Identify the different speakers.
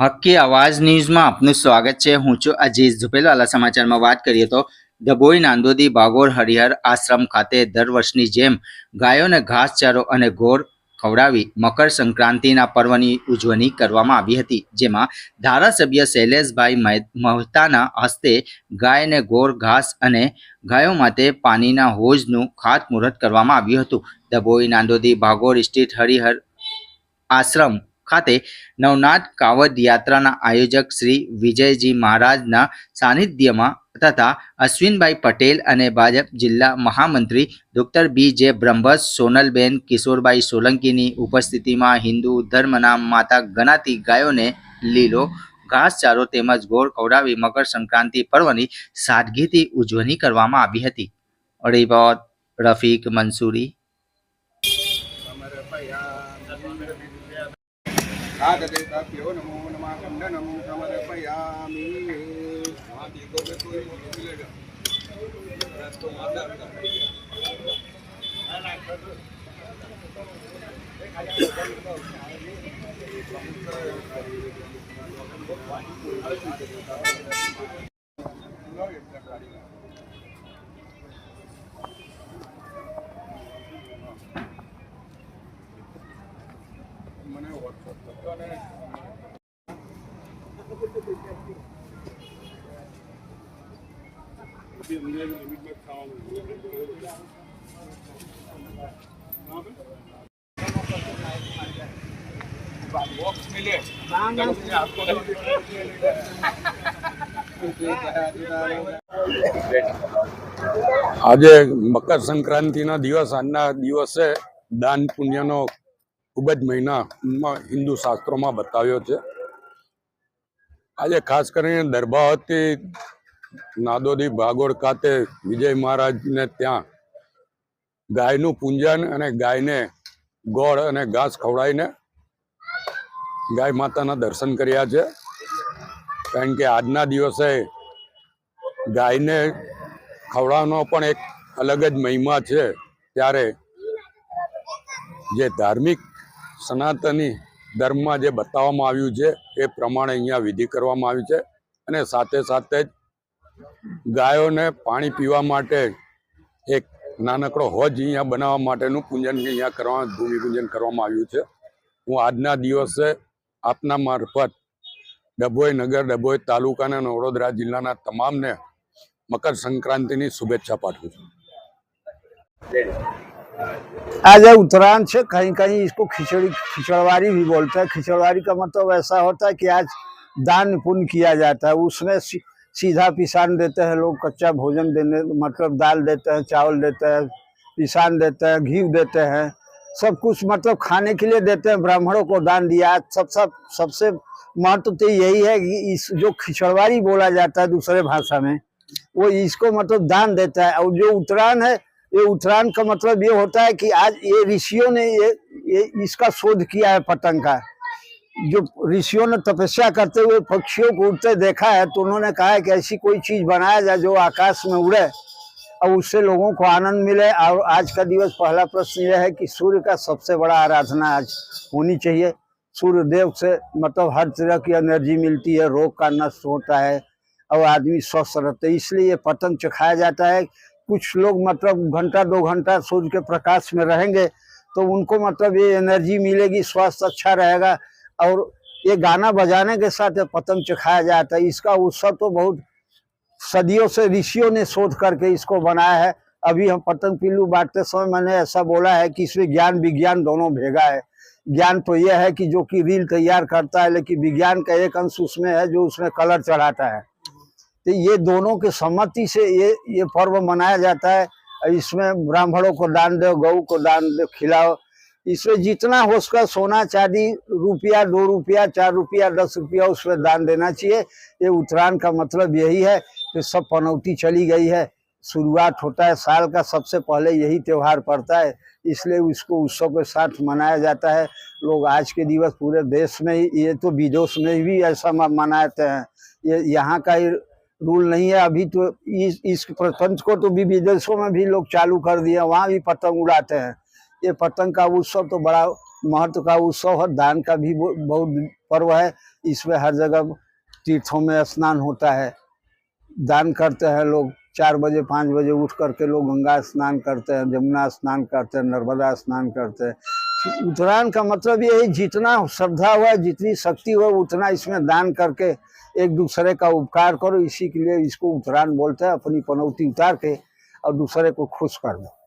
Speaker 1: હક્કી અવાજ ન્યૂઝમાં આપનું સ્વાગત છે. હું છું અજીઝ ઝુપેલવાલા સમાચારમાં વાત કરીએ તો ડભોઈ નાંદોદી બાગોર હરિહર આશ્રમ ખાતે દર વર્ષની જેમ ગાયોને ઘાસચારો અને ગોળ ખવડાવી મકર સંક્રાંતિના પર્વની ઉજવણી કરવામાં આવી હતી, જેમાં ધારાસભ્ય શૈલેષભાઈ મહેત- મહેતાના હસ્તે ગાયને ગોળ ઘાસ અને ગાયો માટે પાણીના હોજનું ખાતમુહૂર્ત કરવામાં આવ્યું હતું. ડભોઈ નાંદોદી બાગોર સ્ટ્રીટ હરિહર આશ્રમ ખાતે નવનાથ કાવડ યાત્રાના આયોજક શ્રી વિજયજી મહારાજના સાનિધ્યમાં તથા અશ્વિનભાઈ પટેલ અને ભાજપ જિલ્લા મહામંત્રી ડોક્ટર બી જે બ્રહ્મસ સોનલબેન, કિશોરભાઈ સોલંકીની ઉપસ્થિતિમાં હિન્દુ ધર્મના માતા ગણાતી ગાયોને લીલો ઘાસચારો તેમજ ગોળ ખવડાવી મકર સંક્રાંતિ પર્વની સાદગીથી ઉજવણી કરવામાં આવી હતી. રિપોર્ટ રફીક મંસૂરી
Speaker 2: आददेताभ्यो नमो नमः खण्डनं समर्पयामि મને
Speaker 3: આજે મકર સંક્રાંતિના દિવસ, આજના દિવસે દાન પુણ્યનો ખૂબ જ મહિનામાં હિન્દુ શાસ્ત્રોમાં બતાવ્યો છે. આજે ખાસ કરીને દરબાવતી નાદોદી ભાગોળ ખાતે વિજય મહારાજને ત્યાં ગાયનું પૂંજન અને ગાયને ગોળ અને ઘાસ ખવડાવીને ગાય માતાના દર્શન કર્યા છે. કારણ કે આજના દિવસે ગાયને ખવડાવવાનો પણ એક અલગ જ મહિમા છે. ત્યારે જે ધાર્મિક સનાતની ધર્મમાં જે બતાવવામાં આવ્યું છે, એ પ્રમાણે અહીંયા વિધિ કરવામાં આવી છે અને સાથે સાથે જ ગાયોને પાણી પીવા માટે એક નાનકડો હોજ અહીંયા બનાવવા માટેનું પૂજન અહીંયા કરવા ભૂમિપૂજન કરવામાં આવ્યું છે હું આજના દિવસે આપના મારફત ડભોઈ નગર ડભોઈ તાલુકાના અને વડોદરા જિલ્લાના તમામને मकर संक्रांति की शुभेच्छा पाठवू છું
Speaker 4: आज है उत्तरायण से कहीं कहीं इसको खिचड़ी खिचड़वारी भी बोलते हैं खिचड़वारी का मतलब ऐसा होता है कि आज दान पुण्य किया जाता है उसमें सी, सीधा पिसान देते हैं लोग कच्चा भोजन देने मतलब दाल देते हैं चावल देते हैं पिसान देते हैं घी देते हैं सब कुछ मतलब खाने के लिए देते हैं ब्राह्मणों को दान दिया सब सब सबसे महत्व तो यही है कि इस जो खिचड़वारी बोला जाता है दूसरे भाषा में वो इसको मतलब दान देता है और जो उत्तरायण है ये उत्तरायण का मतलब ये होता है कि आज ये ऋषियों ने ये, ये इसका शोध किया है पतंग का। जो ऋषियों ने तपस्या करते हुए पक्षियों को उड़ते देखा है तो उन्होंने कहा है कि ऐसी कोई चीज़ बनाया जाए जो आकाश में उड़े और उससे लोगों को आनंद मिले। और आज का दिवस पहला प्रश्न यह है कि सूर्य का सबसे बड़ा आराधना आज होनी चाहिए। सूर्य देव से मतलब हर तरह की एनर्जी मिलती है, रोग का नष्ट होता है और आदमी स्वस्थ रहते इसलिए ये पतंग चखाया जाता है। कुछ लोग मतलब घंटा, दो घंटा सूर्य के प्रकाश में रहेंगे तो उनको मतलब ये एनर्जी मिलेगी, स्वास्थ्य अच्छा रहेगा। और ये गाना बजाने के साथ पतंग चखाया जाता है इसका उत्सव तो बहुत सदियों से ऋषियों ने शोध करके इसको बनाया है। अभी हम पतंग पिल्लू बांटते समय मैंने ऐसा बोला है कि इसमें ज्ञान विज्ञान दोनों भेगा है। ज्ञान तो यह है कि जो कि रील तैयार करता है, लेकिन विज्ञान का एक अंश उसमें है जो उसमें कलर चढ़ाता है। तो ये दोनों के सम्मति से ये ये पर्व मनाया जाता है। इसमें ब्राह्मणों को दान दो, गऊ को दान दो, खिलाओ। इसमें जितना हो सका सोना चांदी, रुपया, दो रुपया, चार रुपया, दस रुपया उसमें दान देना चाहिए। ये उत्तरायण का मतलब यही है कि सब पनौती चली गई है। शुरुआत होता है, साल का सबसे पहले यही त्यौहार पड़ता है, इसलिए उसको उत्सव के साथ मनाया जाता है। लोग आज के दिवस पूरे देश में ही, ये तो विदेश में भी ऐसा मनाते हैं। ये यहाँ का रूल नहीं है, अभी तो इस इस प्रपंच को तो भी विदेशों में भी लोग चालू कर दिए वहाँ भी पतंग उड़ाते हैं। ये पतंग का उत्सव तो बड़ा महत्व का उत्सव है। दान का भी बहुत पर्व है। इसमें हर जगह तीर्थों में स्नान होता है। दान करते हैं लोग। चार बजे, पाँच बजे उठ करके लोग गंगा स्नान करते हैं जमुना स्नान करते हैं, नर्मदा स्नान करते हैं। उत्तरायण का मतलब ये है जितना श्रद्धा हुआ, जितनी शक्ति हुआ, उतना इसमें दान करके एक दूसरे का उपकार करो। इसी के लिए इसको उत्तरायण बोलते हैं। अपनी पनौती उतार के और दूसरे को खुश कर दो।